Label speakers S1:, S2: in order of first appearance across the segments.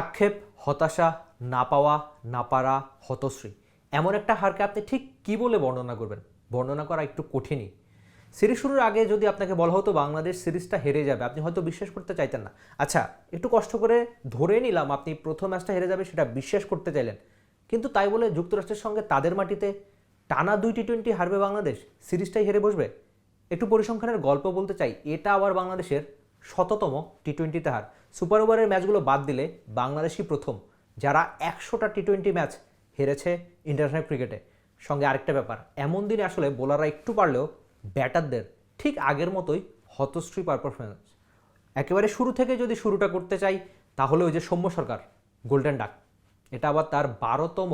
S1: আক্ষেপ, হতাশা, না পাওয়া, না পারা, হতশ্রী। এমন একটা হারকে আপনি ঠিক কি বলে বর্ণনা করবেন? বর্ণনা করা একটু কঠিনই। সিরিজ শুরুর আগে যদি আপনাকে বলা হতো বাংলাদেশ সিরিজটা হেরে যাবে, আপনি হয়তো বিশ্বাস করতে চাইতেন না। আচ্ছা একটু কষ্ট করে ধরে নিলাম আপনি প্রথম ম্যাচটা হেরে যাবে সেটা বিশ্বাস করতে চাইলেন। কিন্তু তাই বলে যুক্তরাষ্ট্রের সঙ্গে তাদের মাটিতে টানা দুই টি টোয়েন্টি হারবে বাংলাদেশ, সিরিজটাই হেরে বসবে? একটু পরিসংখ্যানের গল্প বলতে চাই, এটা আবার বাংলাদেশের শততম টি টোয়েন্টিতে হার। সুপার ওভারের ম্যাচগুলো বাদ দিলে বাংলাদেশই প্রথম, যারা একশোটা টি টোয়েন্টি ম্যাচ হেরেছে ইন্টারন্যাশনাল ক্রিকেটে সঙ্গে আরেকটা ব্যাপার, এমন দিনে আসলে বোলাররা একটু পারলেও ব্যাটারদের ঠিক আগের মতোই হতশ্রী পারফরমেন্স একেবারে শুরু থেকে যদি শুরুটা করতে চাই, তাহলে ওই যে সৌম্য সরকার গোল্ডেন ডাক এটা আবার তার বারোতম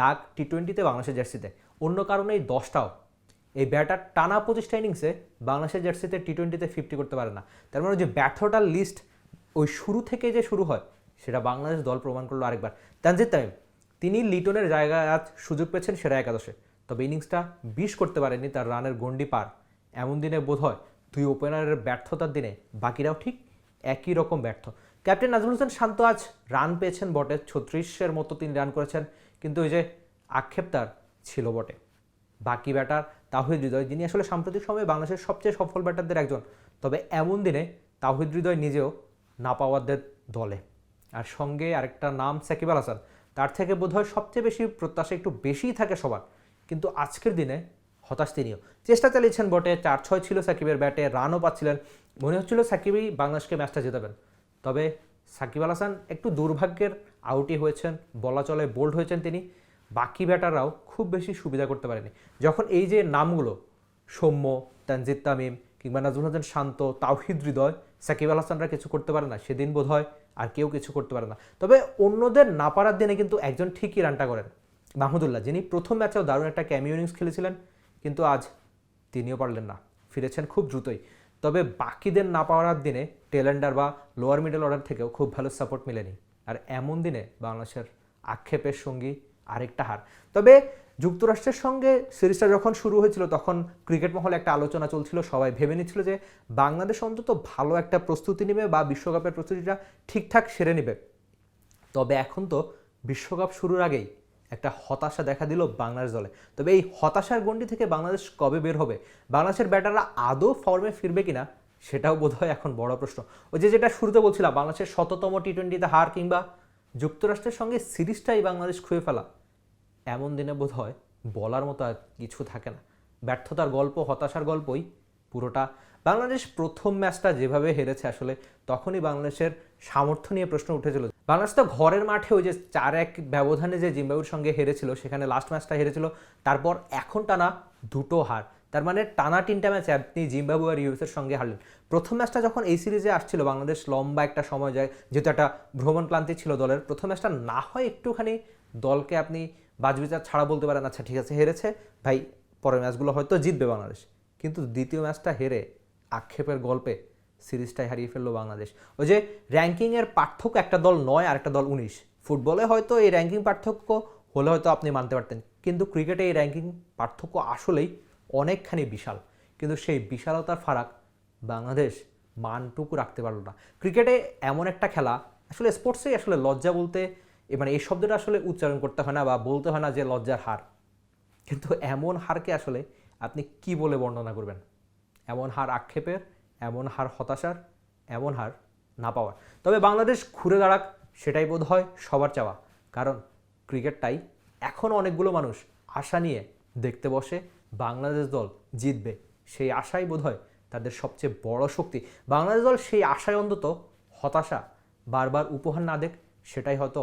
S1: ডাক টি টোয়েন্টিতে বাংলাদেশের জার্সিতে অন্য কারণে এই দশটাও এই ব্যাটার টানা পঁচিশটা ইনিংসে বাংলাদেশের জার্সিতে টি টোয়েন্টিতে ফিফটি করতে পারে না। তার মানে যে ব্যর্থটার লিস্ট ওই শুরু থেকে যে শুরু হয়, সেটা বাংলাদেশ দল প্রমাণ করল আরেকবার। তানজিদ তামিম, তিনি লিটনের জায়গায় আজ সুযোগ পেয়েছেন সেরা একাদশে। তবে ইনিংসটা বিশ করতে পারেনি তার রানের গন্ডি পার। এমন দিনে বোধ হয় দুই ওপেনারের ব্যর্থতার দিনে বাকিরাও ঠিক একই রকম ব্যর্থ। ক্যাপ্টেন নাজমুল হোসেন শান্ত আজ রান পেয়েছেন বটে, ছত্রিশের মতো তিনি রান করেছেন, কিন্তু ওই যে আক্ষেপ তার ছিল বটে। বাকি ব্যাটার তাহিদ হৃদয়, যিনি আসলে সাম্প্রতিক সময়ে বাংলাদেশের সবচেয়ে সফল ব্যাটারদের একজন, তবে এমন দিনে তাহিদ হৃদয় নিজেও না পাওয়ারদের দলে। আর সঙ্গে আরেকটা নাম সাকিব আল হাসান, তার থেকে বোধহয় সবচেয়ে বেশি প্রত্যাশা একটু বেশিই থাকে সবার। কিন্তু আজকের দিনে হতাশ তিনিও। চেষ্টা চালিয়েছেন বটে চার ছয় ছিল সাকিবের ব্যাটে, রানও পাচ্ছিলেন। মনে হচ্ছিল সাকিবই বাংলাদেশকে ম্যাচটা জেতাবেন তবে সাকিব আল হাসান একটু দুর্ভাগ্যের আউটই হয়েছেন, বলা চলে বোল্ড হয়েছেন তিনি। বাকি ব্যাটাররাও খুব বেশি সুবিধা করতে পারেনি। যখন এই যে নামগুলো, সৌম্য, তানজিদ তামিম কিংবা নাজমুল হাসান শান্ত, তাওহিদ হৃদয়, সাকিব আল হাসানরা কিছু করতে পারে না, সেদিন বোধ হয় আর কেউ কিছু করতে পারে না। তবে অন্যদের না পারার দিনে কিন্তু একজন ঠিকই রানটা করেন। মাহমুদুল্লাহ, যিনি প্রথম ম্যাচেও দারুণ একটা ক্যামিও ইনিংস খেলেছিলেন, কিন্তু আজ তিনিও পারলেন না, ফিরেছেন খুব দ্রুতই। তবে বাকিদের না পাওয়ার দিনে টেলেন্ডার বা লোয়ার মিডল অর্ডার থেকেও খুব ভালো সাপোর্ট মেলেনি। আর এমন দিনে বাংলাদেশের আক্ষেপের সঙ্গী আরেকটা হার। তবে যুক্তরাষ্ট্রের সঙ্গে সিরিজটা যখন শুরু হয়েছিল, তখন ক্রিকেট মহলে একটা আলোচনা চলছিল, সবাই ভেবে নিচ্ছিল যে বাংলাদেশ অন্তত ভালো একটা প্রস্তুতি নেবে বা বিশ্বকাপের প্রস্তুতিটা ঠিকঠাক সেরে নেবে। তবে এখন তো বিশ্বকাপ শুরুর আগেই একটা হতাশা দেখা দিল বাংলাদেশ দলে। তবে এই হতাশার গণ্ডি থেকে বাংলাদেশ কবে বের হবে? বাংলাদেশের ব্যাটাররা আদৌ ফর্মে ফিরবে কিনা, সেটাও বোধহয় এখন বড় প্রশ্ন। ওই যে যেটা শুরুতে বলছিলাম, বাংলাদেশের শততম টি টোয়েন্টিতে হার কিংবা যুক্তরাষ্ট্রের সঙ্গে সিরিজটাই বাংলাদেশ খুঁয়ে ফেলা। এমন দিনে বোধ হয় বলার মতো আর কিছু থাকে না। ব্যর্থতার গল্প, হতাশার গল্পই পুরোটা। বাংলাদেশ প্রথম ম্যাচটা যেভাবে হেরেছে আসলে তখনই বাংলাদেশের সামর্থ্য নিয়ে প্রশ্ন উঠেছিল। বাংলাদেশ তো ঘরের মাঠে ওই যে চার এক ব্যবধানে যে জিম্বাবুর সঙ্গে হেরেছিল, সেখানে লাস্ট ম্যাচটা হেরেছিল, তারপর এখন টানা দুটো হার। তার মানে টানা তিনটা ম্যাচে আপনি জিম্বাবু আর ইউএসের সঙ্গে হারলেন। প্রথম ম্যাচটা যখন এই সিরিজে আসছিল, বাংলাদেশ লম্বা একটা সময় যায়, যেহেতু একটা ভ্রমণ ক্লান্তি ছিল দলের, প্রথম ম্যাচটা না হয় একটুখানি দলকে আপনি বাজবিচার ছাড়া বলতে পারেন আচ্ছা ঠিক আছে, হেরেছে। ভাই, পরের ম্যাচগুলো হয়তো জিতবে বাংলাদেশ। কিন্তু দ্বিতীয় ম্যাচটা হেরে আক্ষেপের গল্পে সিরিজটাই হারিয়ে ফেলল বাংলাদেশ। ওই যে র্যাঙ্কিংয়ের পার্থক্য একটা দল নয় আর একটা দল উনিশ। ফুটবলে হয়তো এই র্যাঙ্কিং পার্থক্য হলে হয়তো আপনি মানতে পারতেন। কিন্তু ক্রিকেটে এই র্যাঙ্কিং পার্থক্য আসলেই অনেকখানি বিশাল। কিন্তু সেই বিশালতার ফারাক বাংলাদেশ মানটুকু রাখতে পারল না। ক্রিকেটে এমন একটা খেলা, আসলে স্পোর্টসেই আসলে লজ্জা বলতে এ মানে এই শব্দটা আসলে উচ্চারণ করতে হয় না বা বলতে হয় না যে লজ্জার হার। কিন্তু এমন হারকে আসলে আপনি কি বলে বর্ণনা করবেন? এমন হার আক্ষেপের, এমন হার হতাশার, এমন হার না পাওয়ার। তবে বাংলাদেশ ঘুরে দাঁড়াক, সেটাই বোধ হয় সবার চাওয়া। কারণ ক্রিকেটটাই এখনও অনেকগুলো মানুষ আশা নিয়ে দেখতে বসে, বাংলাদেশ দল জিতবে, সেই আশাই বোধ হয় তাদের সবচেয়ে বড় শক্তি। বাংলাদেশ দল সেই আশায় অন্তত হতাশা বারবার উপহার না দেখ সেটাই হয়তো